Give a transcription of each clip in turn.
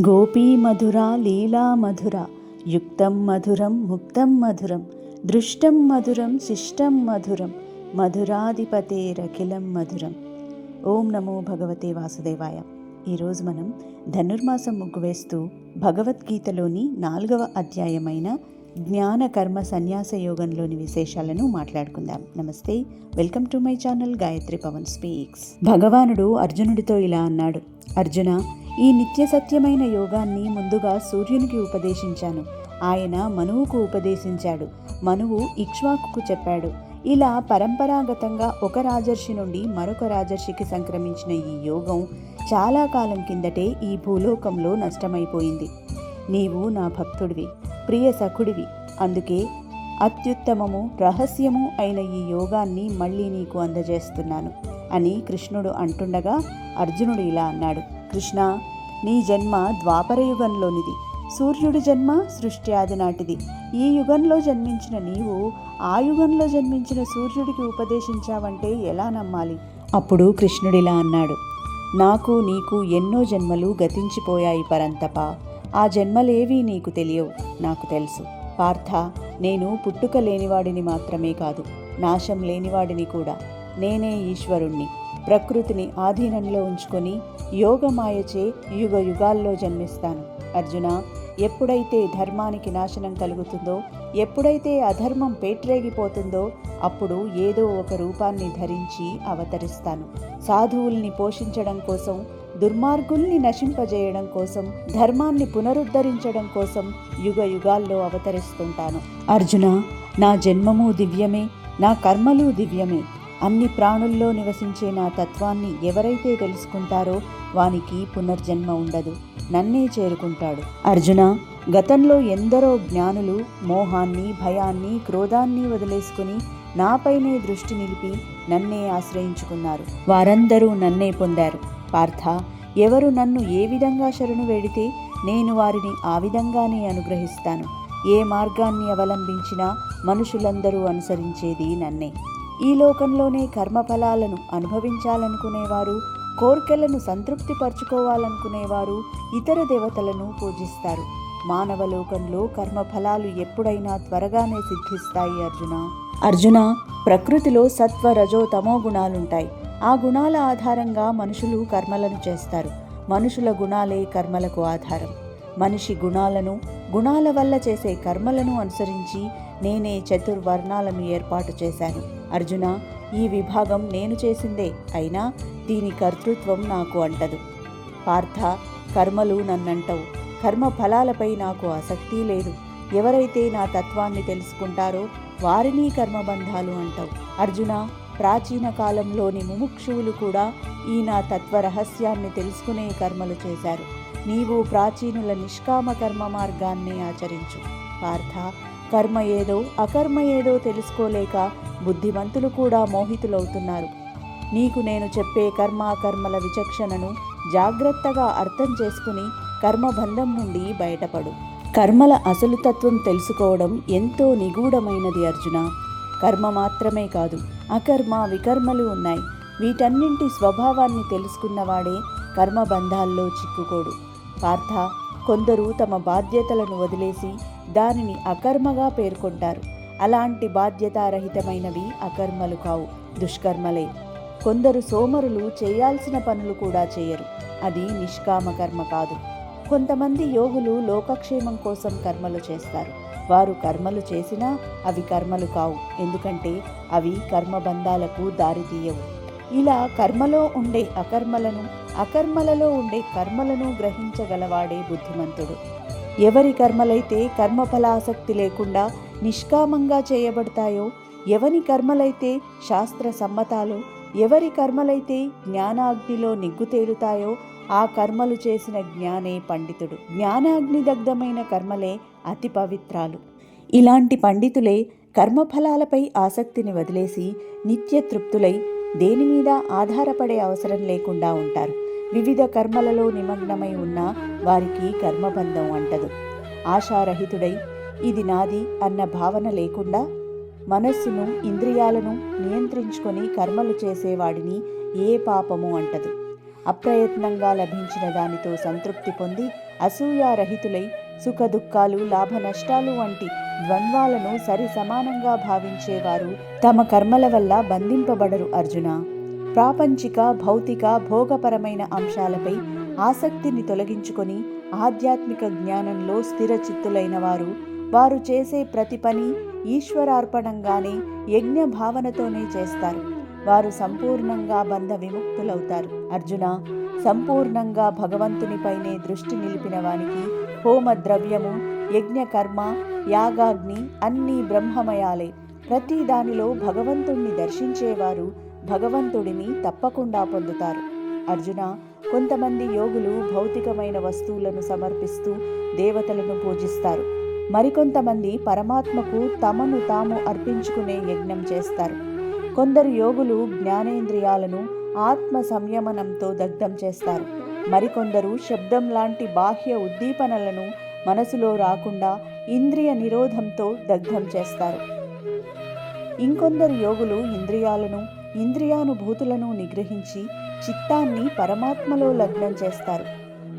గోపీ మధురా లీలా మధుర యుక్తం మధురం ముక్తం మధురం దృష్టం మధురం శిష్టం మధురం మధురాధిపతేరఖిలం మధురం. ఓం నమో భగవతే వాసుదేవాయ. ఈరోజు మనం ధనుర్మాసం ముగ్గు వేస్తూ భగవద్గీతలోని నాలుగవ అధ్యాయమైన జ్ఞాన కర్మ సన్యాస యోగంలోని విశేషాలను మాట్లాడుకుందాం. నమస్తే welcome to my channel Gayatri Pawan speaks. భగవానుడు అర్జునుడితో ఇలా అన్నాడు అర్జున ఈ నిత్య సత్యమైన యోగాన్ని ముందుగా సూర్యునికి ఉపదేశించాను. ఆయన మనువుకు ఉపదేశించాడు. మనువు ఇక్ష్వాకుకు చెప్పాడు. ఇలా పరంపరాగతంగా ఒక రాజర్షి నుండి మరొక రాజర్షికి సంక్రమించిన ఈ యోగం చాలా కాలం కిందటే ఈ భూలోకంలో నష్టమైపోయింది. నీవు నా భక్తుడివి ప్రియ సఖుడివి. అందుకే అత్యుత్తమము రహస్యము అయిన ఈ యోగాన్ని మళ్ళీ నీకు అందజేస్తున్నాను అని కృష్ణుడు అంటుండగా అర్జునుడు ఇలా అన్నాడు. కృష్ణ నీ జన్మ ద్వాపర యుగంలోనిది. సూర్యుడి జన్మ సృష్టి ఆది నాటిది. ఈ యుగంలో జన్మించిన నీవు ఆ యుగంలో జన్మించిన సూర్యుడికి ఉపదేశించావంటే ఎలా నమ్మాలి? అప్పుడు కృష్ణుడిలా అన్నాడు. నాకు నీకు ఎన్నో జన్మలు గతించిపోయాయి పరంతప. ఆ జన్మలేవీ నీకు తెలియవు నాకు తెలుసు. పార్థ నేను పుట్టుక లేనివాడిని మాత్రమే కాదు నాశం లేనివాడిని కూడా. నేనే ఈశ్వరుణ్ణి. ప్రకృతిని ఆధీనంలో ఉంచుకొని యోగమాయచే యుగ యుగాల్లో జన్మిస్తాను. అర్జున ఎప్పుడైతే ధర్మానికి నాశనం కలుగుతుందో ఎప్పుడైతే అధర్మం పేట్రేగిపోతుందో అప్పుడు ఏదో ఒక రూపాన్ని ధరించి అవతరిస్తాను. సాధువుల్ని పోషించడం కోసం దుర్మార్గుల్ని నశింపజేయడం కోసం ధర్మాన్ని పునరుద్ధరించడం కోసం యుగ యుగాల్లో అవతరిస్తుంటాను. అర్జున నా జన్మము దివ్యమే నా కర్మలు దివ్యమే. అన్ని ప్రాణుల్లో నివసించే నా తత్వాన్ని ఎవరైతే తెలుసుకుంటారో వానికి పునర్జన్మ ఉండదు. నన్నే చేరుకుంటాడు. అర్జున గతంలో ఎందరో జ్ఞానులు మోహాన్ని భయాన్ని క్రోధాన్ని వదిలేసుకుని నాపైనే దృష్టి నిలిపి నన్నే ఆశ్రయించుకున్నారు. వారందరూ నన్నే పొందారు. పార్థ ఎవరు నన్ను ఏ విధంగా శరణు వేడితే నేను వారిని ఆ విధంగానే అనుగ్రహిస్తాను. ఏ మార్గాన్ని అవలంబించినా మనుషులందరూ అనుసరించేది నన్నే. ఈ లోకంలోనే కర్మఫలాలను అనుభవించాలనుకునేవారు కోర్కెలను సంతృప్తిపరుచుకోవాలనుకునేవారు ఇతర దేవతలను పూజిస్తారు. మానవ లోకంలో కర్మఫలాలు ఎప్పుడైనా త్వరగానే సిద్ధిస్తాయి అర్జున. అర్జున ప్రకృతిలో సత్వ రజో తమో గుణాలుంటాయి. ఆ గుణాల ఆధారంగా మనుషులు కర్మలను చేస్తారు. మనుషుల గుణాలే కర్మలకు ఆధారం. మనిషి గుణాలను గుణాల వల్ల చేసే కర్మలను అనుసరించి నేనే చతుర్వర్ణాలను ఏర్పాటు చేశాను. అర్జున ఈ విభాగం నేను చేసిందే అయినా దీని కర్తృత్వం నాకు అంటదు. పార్థ కర్మలు నన్నంటవు. కర్మ ఫలాలపై నాకు ఆసక్తి లేదు. ఎవరైతే నా తత్వాన్ని తెలుసుకుంటారో వారిని కర్మబంధాలు అంటావు. అర్జున ప్రాచీన కాలంలోని ముముక్షువులు కూడా ఈ నా తత్వ రహస్యాన్ని తెలుసుకునే కర్మలు చేశారు. నీవు ప్రాచీనుల నిష్కామ కర్మ మార్గాన్ని ఆచరించు. పార్థ కర్మ ఏదో అకర్మ ఏదో తెలుసుకోలేక బుద్ధిమంతులు కూడా మోహితులవుతున్నారు. నీకు నేను చెప్పే కర్మ కర్మల విచక్షణను జాగ్రత్తగా అర్థం చేసుకుని కర్మబంధం నుండి బయటపడు. కర్మల అసలు తత్వం తెలుసుకోవడం ఎంతో నిగూఢమైనది అర్జున. కర్మ మాత్రమే కాదు అకర్మ వికర్మలు ఉన్నాయి. వీటన్నింటి స్వభావాన్ని తెలుసుకున్నవాడే కర్మబంధాల్లో చిక్కుకోడు. పార్థ కొందరు తమ బాధ్యతలను వదిలేసి దానిని అకర్మగా పేర్కొంటారు. అలాంటి బాధ్యతారహితమైనవి అకర్మలు కావు దుష్కర్మలే. కొందరు సోమరులు చేయాల్సిన పనులు కూడా చేయరు. అది నిష్కామ కర్మ కాదు. కొంతమంది యోగులు లోకక్షేమం కోసం కర్మలు చేస్తారు. వారు కర్మలు చేసినా అవి కర్మలు కావు. ఎందుకంటే అవి కర్మబంధాలకు దారితీయవు. ఇలా కర్మలో ఉండే అకర్మలను అకర్మలలో ఉండే కర్మలను గ్రహించగలవాడే బుద్ధిమంతుడు. ఎవరి కర్మలైతే కర్మఫలాసక్తి లేకుండా నిష్కామంగా చేయబడతాయో? ఎవరి కర్మలైతే శాస్త్ర సమ్మతాలో ఎవరి కర్మలైతే జ్ఞానాగ్నిలో నిగ్గు తేలుతాయో ఆ కర్మలు చేసిన జ్ఞానే పండితుడు. జ్ఞానాగ్ని దగ్ధమైన కర్మలే అతి పవిత్రాలు. ఇలాంటి పండితులే కర్మఫలాలపై ఆసక్తిని వదిలేసి నిత్య తృప్తులై దేని మీద ఆధారపడే అవసరం లేకుండా ఉంటారు. వివిధ కర్మలలో నిమగ్నమై ఉన్న వారికి కర్మబంధం అంటదు. ఆశారహితుడై ఇది నాది అన్న భావన లేకుండా మనస్సును ఇంద్రియాలను నియంత్రించుకొని కర్మలు చేసేవాడిని ఏ పాపము అంటదు. అప్రయత్నంగా లభించిన దానితో సంతృప్తి పొంది అసూయారహితులై సుఖదుఖాలు లాభ నష్టాలు వంటి ద్వంద్వాలను సరి సమానంగా భావించేవారు తమ కర్మల వల్ల బంధింపబడరు అర్జున. ప్రాపంచిక భౌతిక భోగపరమైన అంశాలపై ఆసక్తిని తొలగించుకొని ఆధ్యాత్మిక జ్ఞానంలో స్థిరచిత్తులైన వారు వారు చేసే ప్రతి పని ఈశ్వరార్పణంగానే యజ్ఞ భావనతోనే చేస్తారు. వారు సంపూర్ణంగా బంధ విముక్తులవుతారు. అర్జున సంపూర్ణంగా భగవంతునిపైనే దృష్టి నిలిపిన వానికి హోమ ద్రవ్యము యజ్ఞకర్మ యాగాగ్ని అన్నీ బ్రహ్మమయాలే. ప్రతి దానిలో భగవంతుణ్ణి దర్శించేవారు భగవంతుడిని తప్పకుండా పొందుతారు. అర్జున కొంతమంది యోగులు భౌతికమైన వస్తువులను సమర్పిస్తూ దేవతలను పూజిస్తారు. మరికొంతమంది పరమాత్మకు తమను తాము అర్పించుకునే యజ్ఞం చేస్తారు. కొందరు యోగులు జ్ఞానేంద్రియాలను ఆత్మ సంయమనంతో దగ్ధం చేస్తారు. మరికొందరు శబ్దం లాంటి బాహ్య ఉద్దీపనలను మనసులో రాకుండా ఇంద్రియ నిరోధంతో దగ్ధం చేస్తారు. ఇంకొందరు యోగులు ఇంద్రియాలను ఇంద్రియానుభూతులను నిగ్రహించి చిత్తాన్ని పరమాత్మలో లగ్నం చేస్తారు.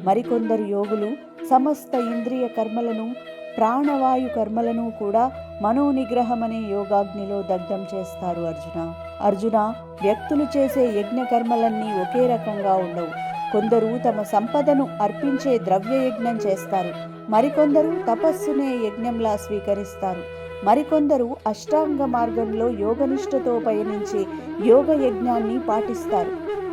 మరికొందరు యోగులు సమస్త ఇంద్రియ కర్మలను ప్రాణవాయు కర్మలను కూడా మనోనిగ్రహమనే యోగాగ్నిలో దగ్ధం చేస్తారు అర్జున. అర్జున వ్యక్తులు చేసే యజ్ఞ కర్మలన్నీ ఒకే రకంగా ఉండవు. కొందరు తమ సంపదను అర్పించే ద్రవ్య యజ్ఞం చేస్తారు. మరికొందరు తపస్సునే యజ్ఞంలా స్వీకరిస్తారు. మరికొందరు అష్టాంగ మార్గంలో యోగనిష్టతో పయనించే యోగ యజ్ఞాన్ని పాటిస్తారు.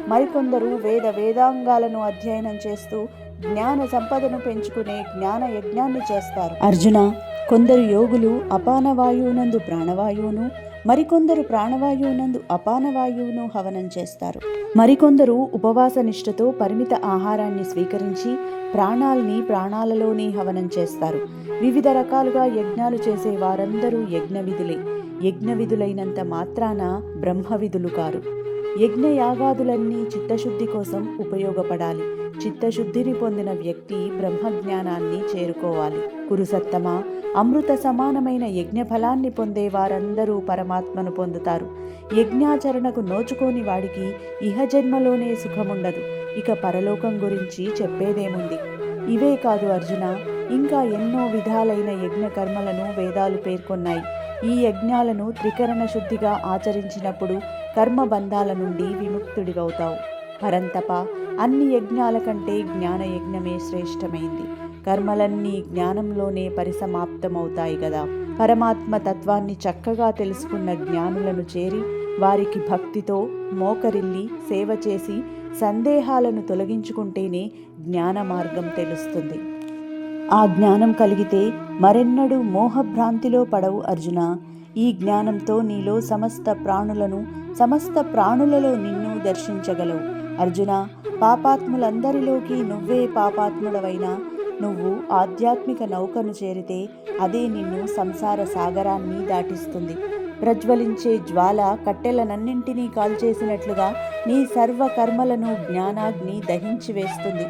మరికొందరు వేద వేదాంగాలను అధ్యయనం చేస్తూ జ్ఞాన సంపదను పెంచుకునే జ్ఞాన యజ్ఞాన్ని చేస్తారు. అర్జున కొందరు యోగులు అపానవాయువునందు ప్రాణవాయువును మరికొందరు ప్రాణవాయువునందు అపానవాయువును హవనం చేస్తారు. మరికొందరు ఉపవాస నిష్ఠతో పరిమిత ఆహారాన్ని స్వీకరించి ప్రాణాల్ని ప్రాణాలలోనే హవనం చేస్తారు. వివిధ రకాలుగా యజ్ఞాలు చేసే వారందరూ యజ్ఞ విధులే యజ్ఞ విధులైనంత మాత్రాన బ్రహ్మవిధులు కారు. యజ్ఞయాగాదులన్నీ చిత్తశుద్ధి కోసం ఉపయోగపడాలి. చిత్తశుద్ధిని పొందిన వ్యక్తి బ్రహ్మజ్ఞానాన్ని చేరుకోవాలి. కురుసత్తమ అమృత సమానమైన యజ్ఞ ఫలాన్ని పొందే వారందరూ పరమాత్మను పొందుతారు. యజ్ఞాచరణకు నోచుకోని వాడికి ఇహజన్మలోనే సుఖముండదు. ఇక పరలోకం గురించి చెప్పేదేముంది? ఇవే కాదు అర్జున ఇంకా ఎన్నో విధాలైన యజ్ఞ కర్మలను వేదాలు పేర్కొన్నాయి. ఈ యజ్ఞాలను త్రికరణ శుద్ధిగా ఆచరించినప్పుడు కర్మబంధాల నుండి విముక్తుడివవుతావు. పరంతప అన్ని యజ్ఞాల కంటే జ్ఞాన యజ్ఞమే శ్రేష్టమైంది. కర్మలన్నీ జ్ఞానంలోనే పరిసమాప్తమవుతాయి కదా పరమాత్మ తత్వాన్ని చక్కగా తెలుసుకున్న జ్ఞానులను చేరి వారికి భక్తితో మోకరిల్లి సేవ చేసి సందేహాలను తొలగించుకుంటేనే జ్ఞాన మార్గం తెలుస్తుంది. ఆ జ్ఞానం కలిగితే మరెన్నడూ మోహభ్రాంతిలో పడవు అర్జున. ఈ జ్ఞానంతో నీలో సమస్త ప్రాణులను సమస్త ప్రాణులలో నిన్ను దర్శించగలవు. అర్జున పాపాత్ములందరిలోకి నువ్వే పాపాత్ముడవైనా నువ్వు ఆధ్యాత్మిక నౌకను చేరితే అదే నిన్ను సంసార సాగరాన్ని దాటిస్తుంది. ప్రజ్వలించే జ్వాల కట్టెలనన్నింటినీ కాల్చేసినట్లుగా నీ సర్వ కర్మలను జ్ఞానాగ్ని దహించి వేస్తుంది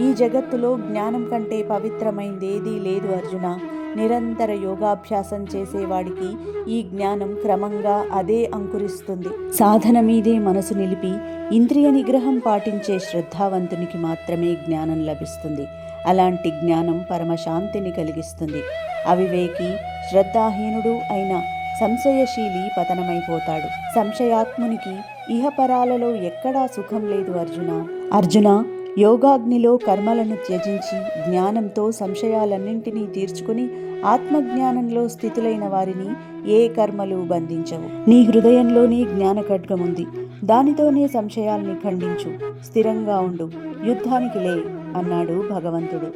ఈ జగత్తులో జ్ఞానం కంటే పవిత్రమైందేదీ లేదు అర్జున. నిరంతర యోగాభ్యాసం చేసేవాడికి ఈ జ్ఞానం క్రమంగా అదే అంకురిస్తుంది. సాధన మీదే మనసు నిలిపి ఇంద్రియ నిగ్రహం పాటించే శ్రద్ధావంతునికి మాత్రమే జ్ఞానం లభిస్తుంది. అలాంటి జ్ఞానం పరమశాంతిని కలిగిస్తుంది. అవివేకి శ్రద్ధాహీనుడు అయిన సంశయశీలి పతనమైపోతాడు. సంశయాత్మునికి ఇహపరాలలో ఎక్కడా సుఖం లేదు అర్జున. అర్జున యోగాగ్నిలో కర్మలను త్యజించి జ్ఞానంతో సంశయాలన్నింటినీ తీర్చుకుని ఆత్మజ్ఞానంలో స్థితులైన వారిని ఏ కర్మలు బంధించవు. నీ హృదయంలోని జ్ఞాన ఖడ్గముంది దానితోనే సంశయాల్ని ఖండించు. స్థిరంగా ఉండు. యుద్ధానికి లే అన్నాడు భగవంతుడు.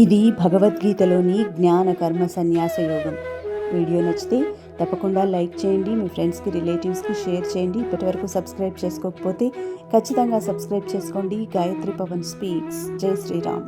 ఇది భగవద్గీతలోని జ్ఞాన కర్మ సన్యాస యోగం వీడియో నచ్చితే తప్పకుండా లైక్ చేయండి మీ ఫ్రెండ్స్కి రిలేటివ్స్కి షేర్ చేయండి. ఇప్పటివరకు సబ్స్క్రైబ్ చేసుకోకపోతే ఖచ్చితంగా సబ్స్క్రైబ్ చేసుకోండి. గాయత్రి పవన్ స్పీక్స్. జై శ్రీరామ్.